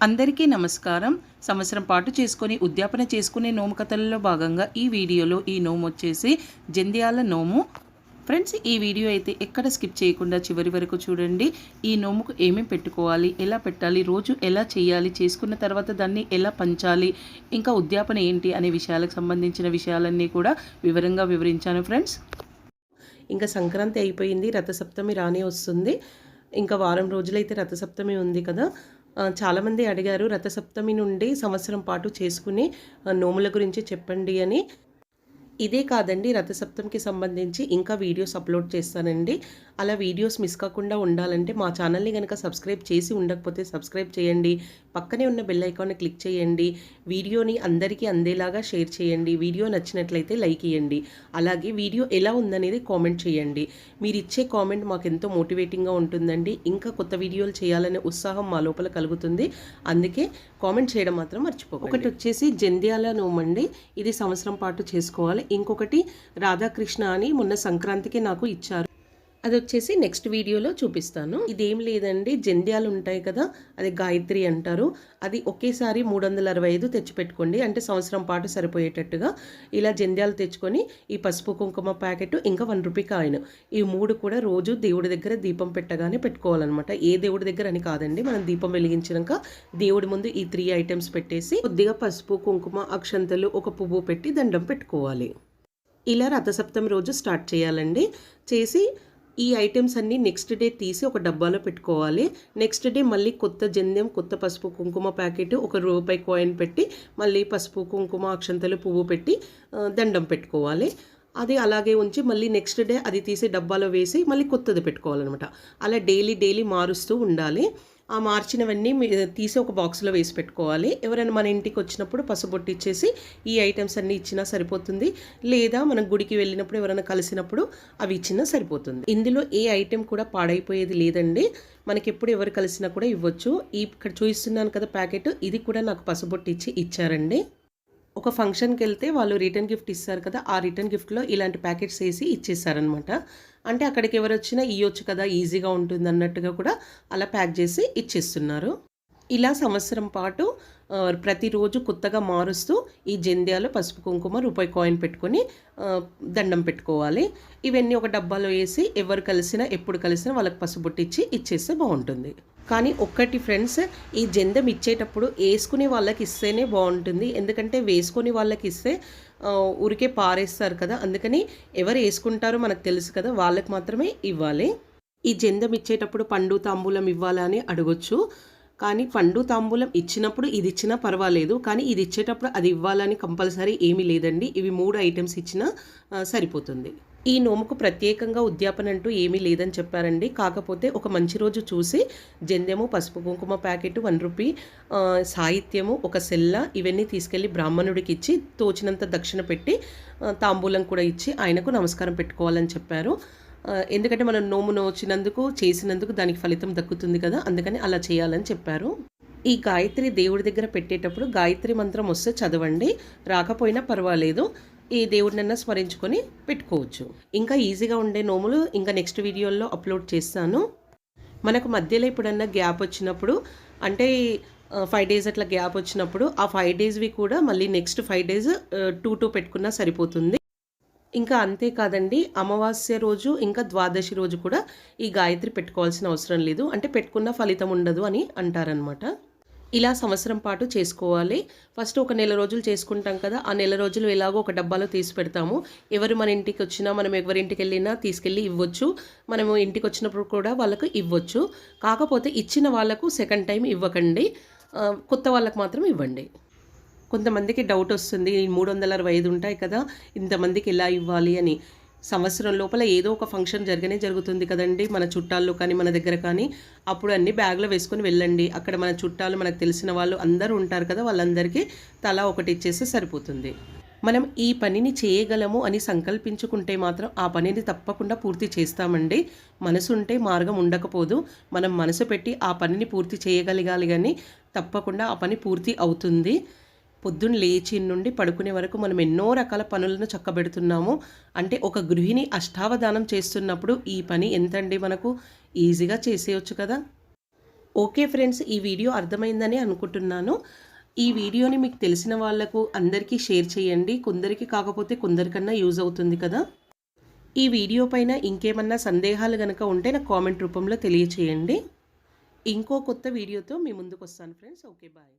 అందరికీ నమస్కారం. సంవత్సరం పాటు చేసుకొని ఉద్యాపన చేసుకునే నోము కథలలో భాగంగా ఈ వీడియోలో ఈ నోము వచ్చేసి జంధ్యాల నోము. ఫ్రెండ్స్ ఈ వీడియో అయితే ఎక్కడ స్కిప్ చేయకుండా చివరి వరకు చూడండి. ఈ నోముకు ఏమేమి పెట్టుకోవాలి ఎలా పెట్టాలి రోజు ఎలా చేయాలి చేసుకున్న తర్వాత దాన్ని ఎలా పంచాలి ఇంకా ఉద్యాపన ఏంటి అనే విషయాలకు సంబంధించిన విషయాలన్నీ కూడా వివరంగా వివరించాను ఫ్రెండ్స్. ఇంకా సంక్రాంతి అయిపోయింది రథసప్తమి రానే వస్తుంది. ఇంకా వారం రోజులైతే రథసప్తమి ఉంది కదా. చాలామంది అడిగారు రథసప్తమి నుండి సంవత్సరం పాటు చేసుకుని నోముల గురించి చెప్పండి అని. ఇదే కాదండి రథసప్తమికి సంబంధించి ఇంకా వీడియోస్ అప్లోడ్ చేస్తానండి. అలా వీడియోస్ మిస్ కాకుండా ఉండాలంటే మా ఛానల్ని కనుక సబ్స్క్రైబ్ చేసి ఉండకపోతే సబ్స్క్రైబ్ చేయండి. పక్కనే ఉన్న బెల్ ఐకాన్ని క్లిక్ చేయండి. వీడియోని అందరికీ అందేలాగా షేర్ చేయండి. వీడియో నచ్చినట్లయితే లైక్ ఇవ్వండి అలాగే వీడియో ఎలా ఉందనేది కామెంట్ చేయండి. మీరు ఇచ్చే కామెంట్ మాకు ఎంతో మోటివేటింగ్గా ఉంటుందండి. ఇంకా కొత్త వీడియోలు చేయాలనే ఉత్సాహం మా లోపల కలుగుతుంది. అందుకే కామెంట్ చేయడం మాత్రం మర్చిపోకండి. ఒకటి వచ్చేసి జంధ్యాల నోమండి. ఇది సంవత్సరం పాటు చేసుకోవాలి. ఇంకొకటి రాధాకృష్ణ అని మొన్న సంక్రాంతికి నాకు ఇచ్చారు. అది వచ్చేసి నెక్స్ట్ వీడియోలో చూపిస్తాను. ఇదేం లేదండి జంధ్యాలు ఉంటాయి కదా అది గాయత్రి అంటారు. అది ఒకేసారి మూడు వందల అరవై ఐదు తెచ్చిపెట్టుకోండి. అంటే సంవత్సరం పాటు సరిపోయేటట్టుగా ఇలా జంధ్యాలు తెచ్చుకొని ఈ పసుపు కుంకుమ ప్యాకెట్ ఇంకా వన్ రూపీ కాయిన్. ఈ మూడు కూడా రోజు దేవుడి దగ్గర దీపం పెట్టగానే పెట్టుకోవాలన్నమాట. ఏ దేవుడి దగ్గర అని కాదండి మనం దీపం వెలిగించినాక దేవుడి ముందు ఈ త్రీ ఐటమ్స్ పెట్టేసి కొద్దిగా పసుపు కుంకుమ అక్షంతలు ఒక పువ్వు పెట్టి దండం పెట్టుకోవాలి. ఇలా రథసప్తమి రోజు స్టార్ట్ చేయాలండి. చేసి ఈ ఐటమ్స్ అన్నీ నెక్స్ట్ డే తీసి ఒక డబ్బాలో పెట్టుకోవాలి. నెక్స్ట్ డే మళ్ళీ కొత్త జంద్యం కొత్త పసుపు కుంకుమ ప్యాకెట్ ఒక రూపాయి కాయిన్ పెట్టి మళ్ళీ పసుపు కుంకుమ అక్షంతలు పువ్వు పెట్టి దండం పెట్టుకోవాలి. అది అలాగే ఉంచి మళ్ళీ నెక్స్ట్ డే అది తీసి డబ్బాలో వేసి మళ్ళీ కొత్తది పెట్టుకోవాలన్నమాట. అలా డైలీ డైలీ మారుస్తూ ఉండాలి. ఆ మార్చినవన్నీ తీసి ఒక బాక్స్లో వేసి పెట్టుకోవాలి. ఎవరైనా మన ఇంటికి వచ్చినప్పుడు పసుబొట్టు ఇచ్చేసి ఈ ఐటమ్స్ అన్నీ ఇచ్చినా సరిపోతుంది. లేదా మనం గుడికి వెళ్ళినప్పుడు ఎవరైనా కలిసినప్పుడు అవి ఇచ్చినా సరిపోతుంది. ఇందులో ఏ ఐటెం కూడా పాడైపోయేది లేదండి. మనకి ఎప్పుడు ఎవరు కలిసినా కూడా ఇవ్వచ్చు. ఇక్కడ చూపిస్తున్నాను కదా ప్యాకెట్. ఇది కూడా నాకు పసుబొట్టు ఇచ్చి ఇచ్చారండి. ఒక ఫంక్షన్కి వెళ్తే వాళ్ళు రిటర్న్ గిఫ్ట్ ఇస్తారు కదా ఆ రిటర్న్ గిఫ్ట్లో ఇలాంటి ప్యాకెట్స్ వేసి ఇచ్చేసారనమాట అంటే అక్కడికి ఎవరు వచ్చినా ఇవ్వచ్చు కదా ఈజీగా ఉంటుంది అన్నట్టుగా కూడా అలా ప్యాక్ చేసి ఇచ్చేస్తున్నారు. ఇలా సంవత్సరం పాటు ప్రతిరోజు కొత్తగా మారుస్తూ ఈ జంధ్యాలు పసుపు కుంకుమ రూపాయి కాయిన్ పెట్టుకొని దండం పెట్టుకోవాలి. ఇవన్నీ ఒక డబ్బాలో వేసి ఎవరు కలిసినా ఎప్పుడు కలిసినా వాళ్ళకి పసుబొట్టు ఇచ్చేస్తే బాగుంటుంది. కానీ ఒక్కటి ఫ్రెండ్స్ ఈ జందం ఇచ్చేటప్పుడు వేసుకునే వాళ్ళకి ఇస్తేనే బాగుంటుంది. ఎందుకంటే వేసుకొని వాళ్ళకి ఇస్తే ఊరికే పారేస్తారు కదా. అందుకని ఎవరు వేసుకుంటారో మనకు తెలుసు కదా వాళ్ళకి మాత్రమే ఇవ్వాలి. ఈ జందం ఇచ్చేటప్పుడు పండు తాంబూలం ఇవ్వాలని అడగొచ్చు. కానీ పండు తాంబూలం ఇచ్చినప్పుడు ఇది ఇచ్చినా పర్వాలేదు కానీ ఇది ఇచ్చేటప్పుడు అది ఇవ్వాలని కంపల్సరీ ఏమీ లేదండి. ఇవి మూడు ఐటమ్స్ ఇచ్చినా సరిపోతుంది. ఈ నోముకు ప్రత్యేకంగా ఉద్యాపన అంటూ ఏమీ లేదని చెప్పారండి. కాకపోతే ఒక మంచి రోజు చూసి జంధ్యము పసుపు కుంకుమ ప్యాకెట్ వన్ రూపీ సాహిత్యము ఒక సెల్ల ఇవన్నీ తీసుకెళ్ళి బ్రాహ్మణుడికి ఇచ్చి తోచినంత దక్షిణ పెట్టి తాంబూలం కూడా ఇచ్చి ఆయనకు నమస్కారం పెట్టుకోవాలని చెప్పారు. ఎందుకంటే మనం నోము నోచినందుకు చేసినందుకు దానికి ఫలితం దక్కుతుంది కదా అందుకని అలా చేయాలని చెప్పారు. ఈ గాయత్రి దేవుడి దగ్గర పెట్టేటప్పుడు గాయత్రి మంత్రం వస్తే చదవండి రాకపోయినా పర్వాలేదు ఈ దేవుడినన్నా స్మరించుకొని పెట్టుకోవచ్చు. ఇంకా ఈజీగా ఉండే నోములు ఇంకా నెక్స్ట్ వీడియోల్లో అప్లోడ్ చేస్తాను. మనకు మధ్యలో ఎప్పుడన్నా గ్యాప్ వచ్చినప్పుడు అంటే ఫైవ్ డేస్ అట్లా గ్యాప్ వచ్చినప్పుడు ఆ ఫైవ్ డేస్వి కూడా మళ్ళీ next five days two two పెట్టుకున్నా సరిపోతుంది. ఇంకా అంతేకాదండి అమావాస్య రోజు ఇంకా ద్వాదశి రోజు కూడా ఈ గాయత్రి పెట్టుకోవాల్సిన అవసరం లేదు. అంటే పెట్టుకున్న ఫలితం ఉండదు అని అంటారనమాట ఇలా సంవత్సరం పాటు చేసుకోవాలి. ఫస్ట్ ఒక నెల రోజులు చేసుకుంటాం కదా ఆ నెల రోజులు ఎలాగో ఒక డబ్బాలో తీసి పెడతాము. ఎవరు మన ఇంటికి వచ్చినా మనం ఎవరింటికి వెళ్ళినా తీసుకెళ్ళి ఇవ్వచ్చు. మనము ఇంటికి వచ్చినప్పుడు కూడా వాళ్ళకు ఇవ్వచ్చు. కాకపోతే ఇచ్చిన వాళ్ళకు సెకండ్ టైం ఇవ్వకండి. కొత్త వాళ్ళకు మాత్రం ఇవ్వండి. కొంతమందికి డౌట్ వస్తుంది. ఈ మూడు వందల అరవై ఐదు ఉంటాయి కదా ఇంతమందికి ఎలా ఇవ్వాలి అని. సంవత్సరం లోపల ఏదో ఒక ఫంక్షన్ జరగనే జరుగుతుంది కదండి మన చుట్టాల్లో కానీ మన దగ్గర కానీ. అప్పుడు అన్ని బ్యాగ్లో వేసుకొని వెళ్ళండి. అక్కడ మన చుట్టాలు మనకు తెలిసిన వాళ్ళు అందరూ ఉంటారు కదా వాళ్ళందరికీ తలా ఒకటి ఇచ్చేస్తే సరిపోతుంది. మనం ఈ పనిని చేయగలము అని సంకల్పించుకుంటే మాత్రం ఆ పనిని తప్పకుండా పూర్తి చేస్తామండి. మనసు ఉంటే మార్గం ఉండకపోదు. మనం మనసు పెట్టి ఆ పనిని పూర్తి చేయగలగాలి కానీ తప్పకుండా ఆ పని పూర్తి అవుతుంది. పొద్దున్న లేచి నుండి పడుకునే వరకు మనం ఎన్నో రకాల పనులను చక్కబెడుతున్నాము. అంటే ఒక గృహిణి అష్టావధానం చేస్తున్నప్పుడు ఈ పని ఎంతండి మనకు? ఈజీగా చేసేయచ్చు కదా? ఓకే ఫ్రెండ్స్ ఈ వీడియో అర్థమైందని అనుకుంటున్నాను. ఈ వీడియోని మీకు తెలిసిన వాళ్ళకు అందరికీ షేర్ చేయండి. కొందరికి కాకపోతే కొందరికన్నా యూజ్ అవుతుంది కదా? ఈ వీడియో పైన ఇంకేమన్నా సందేహాలు కనుక ఉంటే నాకు కామెంట్ రూపంలో తెలియచేయండి. ఇంకో కొత్త వీడియోతో మీ ముందుకు వస్తాను ఫ్రెండ్స్. Okay bye.